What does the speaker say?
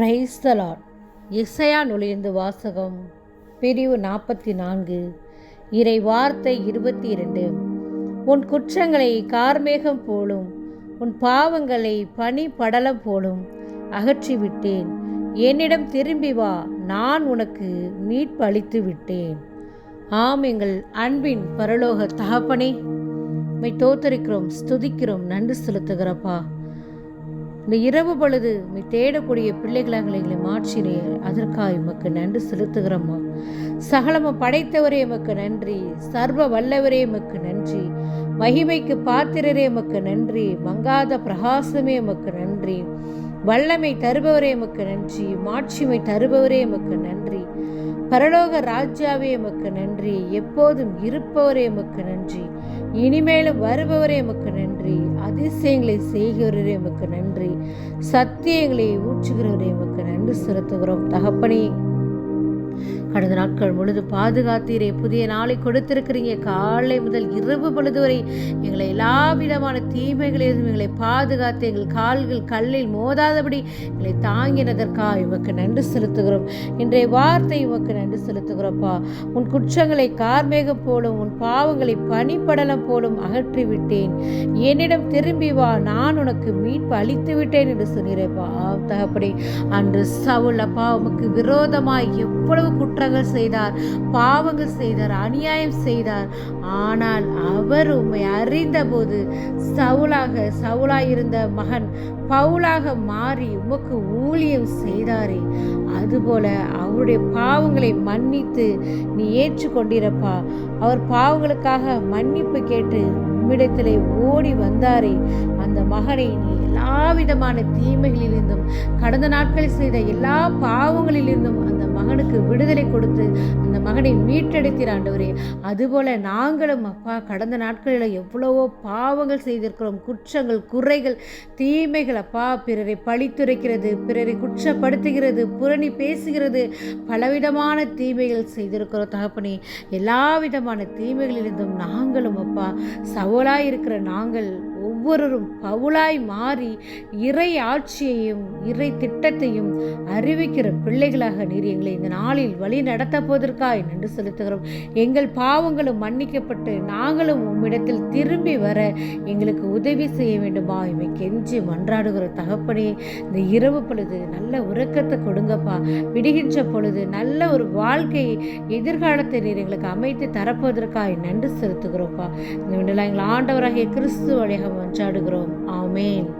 Praise the Lord இசையா நுழைந்து வாசகம் பிரிவு நாற்பத்தி நான்கு இறை வார்த்தை இருபத்தி இரண்டு உன் குற்றங்களை கார்மேகம் போலும் உன் பாவங்களை பனி படலம் போலும் அகற்றிவிட்டேன். என்னிடம் திரும்பி வா நான் உனக்கு மீட்பு அளித்து விட்டேன் ஆம் எங்கள் அன்பின் பரலோக தகப்பனே மை தோத்தரிக்கிறோம் ஸ்துதிக்கிறோம் நன்றி செலுத்துகிறப்பா. இந்த இரவு பொழுது நீ தேடக்கூடிய பிள்ளைகளாக எங்களை மாற்றினே அதற்காக உமக்கு நன்றி செலுத்துகிறோம்மா. சகலமும் படைத்தவரே உமக்கு நன்றி. சர்வ வல்லவரே உமக்கு நன்றி. மகிமைக்கு பாத்திரரே உமக்கு நன்றி. மங்காத பிரகாசமே உமக்கு நன்றி. வல்லமை தருபவரே எமக்கு நன்றி மாட்சிமை தருபவரே எமக்கு நன்றி. பரலோக ராஜாவே எமக்கு நன்றி எப்போதும் இருப்பவரே எமக்கு நன்றி. இனிமேலும் வருபவரே எமக்கு நன்றி அதிசயங்களை செய்கிறவரே எமக்கு நன்றி. சத்தியங்களை ஊற்றுகிறவரே எமக்கு நன்றி செலுத்துகிறோம். தகப்பனே கடந்த நாட்கள் முழுது பாதுகாத்தீரே. புதிய நாளை கொடுத்திருக்கிறீங்க. காலை முதல் இரவு பொழுது வரை எங்களை எல்லா விதமான தீமைகளிலும் எங்களை பாதுகாத்து எங்கள் கால்கள் கல்லில் மோதாதபடி எங்களை தாங்கினதற்காக இவக்கு நன்றி செலுத்துகிறோம். இன்றைய வார்த்தை இவக்கு நன்றி செலுத்துகிறோப்பா உன் குற்றங்களை கார்மேகம் போலும் உன் பாவங்களை பனிப்படலம் போலும் அகற்றி விட்டேன் என்னிடம் திரும்பி வா நான் உனக்கு மீட்பு அளித்து விட்டேன் என்று சொன்னீரேப்பா. தகப்படி அன்று சவுல் அப்பா உமக்கு விரோதமாய் எவ்வளவு குற்றங்கள் செய்தார் பாவங்கள் செய்தார் அநியாயம் செய்தார். ஆனால் அவர் உண்மை அறிந்தபோது சவுலாக சவுலாய் இருந்த மகன் பவுலாக மாறி உமக்கு ஊழியம் செய்தாரே. அதுபோல அவருடைய பாவங்களை மன்னித்து நீ ஏற்றுக்கொண்டிருப்பா. அவர் பாவங்களுக்காக மன்னிப்பு கேட்டு உம்மிடத்திலே ஓடி வந்தாரே. அந்த மகனை நீ எல்லா விதமான தீமைகளிலிருந்தும் கடந்த நாட்களில் செய்த எல்லா பாவங்களிலிருந்தும் அந்த மகனுக்கு விடுதலை கொடுத்து அந்த மகனை மீட்டெடுத்தீர் ஆண்டவரே. அதுபோல நாங்களும் அப்பா கடந்த நாட்களில் எவ்வளவோ பாவங்கள் செய்திருக்கிறோம். குற்றங்கள் குறைகள் தீமைகள் அப்பா பிறரை பழித்துரைக்கிறது பிறரை குற்றப்படுத்துகிறது புரணி பேசுகிறது பலவிதமான தீமைகள் செய்திருக்கிறோம் தகப்பனே. எல்லா விதமான தீமைகளிலிருந்தும் நாங்களும் அப்பா சவலாய் இருக்கிற நாங்கள் ஒவ்வொருவரும் பவுலாய் மாறி இறை ஆட்சியையும் இறை திட்டத்தையும் அறிவிக்கிற பிள்ளைகளாக நீர் எங்களை இந்த நாளில் வழி நடத்த போவதற்காய் நன்றி செலுத்துகிறோம். எங்கள் பாவங்களும் மன்னிக்கப்பட்டு நாங்களும் உம்மிடத்தில் திரும்பி வர எங்களுக்கு உதவி செய்ய வேண்டுமா? இவை கெஞ்சி மன்றாடுகிற தகப்பனே இந்த இரவு பொழுது நல்ல உறக்கத்தை கொடுங்கப்பா. விடுகின்ற பொழுது நல்ல ஒரு வாழ்க்கையை எதிர்காலத்தை நீர் எங்களுக்கு அமைத்து தரப்போவதற்காய் நன்றி செலுத்துகிறோம்ப்பா. இந்த விடலாம் எங்கள் ஆண்டவராகிய கிறிஸ்து வழியாக மன்றாடுகிறோம் ஆமேன்.